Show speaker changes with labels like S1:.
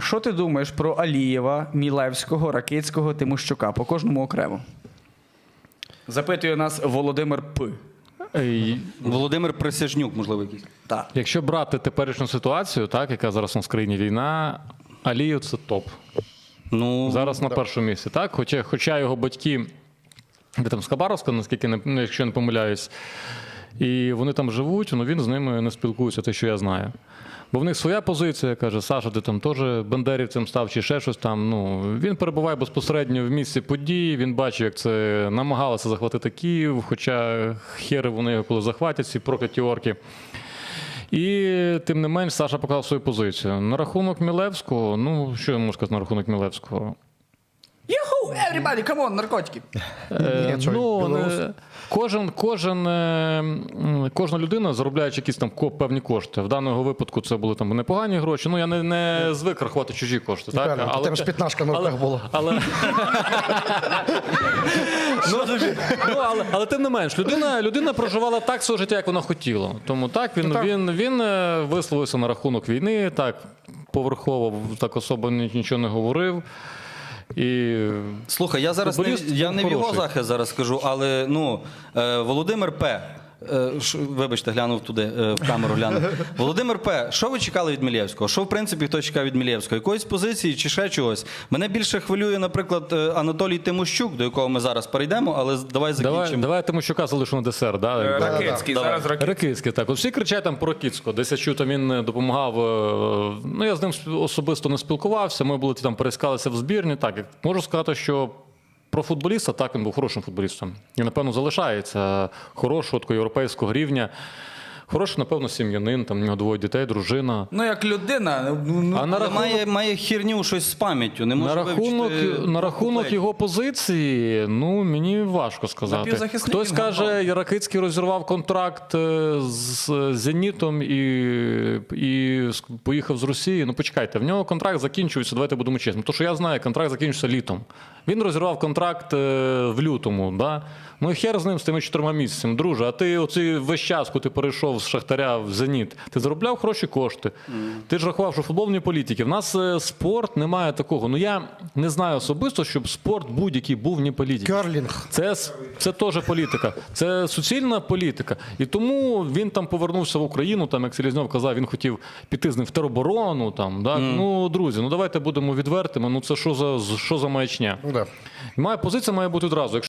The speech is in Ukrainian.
S1: Що ти думаєш про Алієва, Мілевського, Ракицького, Тимощука по кожному окремо? Запитує нас Володимир П.
S2: Ей,
S3: Володимир Присяжнюк, можливо, якийсь.
S1: Так.
S2: Якщо брати теперішню ситуацію, так, яка зараз у нас в країні війна, Алієв це топ.
S3: Ну,
S2: Зараз на першому місці, так? Хоча, хоча його батьки, де там з Хабаровська, наскільки не, ну, якщо я не помиляюсь, і вони там живуть, ну він з ними не спілкується, те, що я знаю. Бо в них своя позиція, каже, Саша, ти там теж бандерівцем став чи ще щось там. Ну, він перебуває безпосередньо в місці подій, він бачив, як це намагалися захватити Київ, хоча хери вони його коли захватять, ці прокляті орки. І тим не менш Саша показав свою позицію. На рахунок Мілевського, ну що я можу сказати на рахунок Мілевського?
S1: Юху! Everybody, come on, наркотики!
S2: Е, ну,
S4: білорус?
S2: Кожен, кожен, е, кожна людина заробляючи якісь там ко- певні кошти. В даному випадку це були там непогані гроші. Ну я не, не звик рахувати чужі кошти. Так?
S4: Правильно, але, там ж п'ятнашка на руках була.
S2: Але, ну, ну, але, але тим не менш, людина, людина проживала так своє життя, як вона хотіла. Тому так він, він, він е, висловився на рахунок війни, так поверхово так особо нічого не говорив. І
S3: Слухай, я зараз не, я не в його
S2: хороший.
S3: захист зараз скажу, але ну е, Володимир П. е, ш- Вибачте, глянув туди, е, в камеру глянув. Володимир П. Що ви чекали від Мілєвського? Що в принципі хто чекав від Мілєвського? Якоїсь позиції чи ще чогось? Мене більше хвилює, наприклад, е, Анатолій Тимощук, до якого ми зараз перейдемо, але давай закінчимо.
S2: давай, давай Тимощука залишу на десерт. Да? Якби.
S1: Ракицький, зараз Ракицький.
S2: Ракицький, так. От всі кричать там про Ракицького. Десь я чув, там він е, допомагав. е, Ну, я з ним сп- особисто не спілкувався. Ми були там перескалися в збірні. Так, як можу сказати, що про футболіста так він був хорошим футболістом. І, напевно, залишається хорошого такого європейського рівня. Хороший, напевно, сім'янин, там у нього двоє дітей, дружина.
S1: Ну, як людина, ну, ну,
S2: А на
S3: Але
S2: рахунок,
S3: має, має херню щось з пам'яттю. Не може
S2: на рахунок,
S3: вивчити
S2: на рахунок
S3: куплетів.
S2: його позиції, ну мені важко сказати.
S1: Напівзахисник
S2: Хтось
S1: він
S2: каже,
S1: грав.
S2: Яракицький розірвав контракт е, з Зенітом і, і ск- поїхав з Росії. Ну почекайте, в нього контракт закінчується. Давайте будемо чесними. То, що я знаю, контракт закінчився літом. Він розірвав контракт е, в лютому. Да? Ну і хер з ним з тими чотирма місяцями. Друже, а ти оцей весь час, коли ти перейшов з Шахтаря в Зеніт, ти заробляв хороші кошти. Ти ж рахував, що футбольні політики. В нас е, спорт немає такого. Ну я не знаю особисто, щоб спорт будь-який був не політики.
S4: Керлінг.
S2: Це, це теж політика. Це суцільна політика. І тому він там повернувся в Україну, там, як Селізньов казав, він хотів піти з ним в тероборону. Там, так? Ну, друзі, ну давайте будемо відвертими. Ну це що за, що за маячня?
S4: Ну, да.
S2: Моя позиція має бути одразу.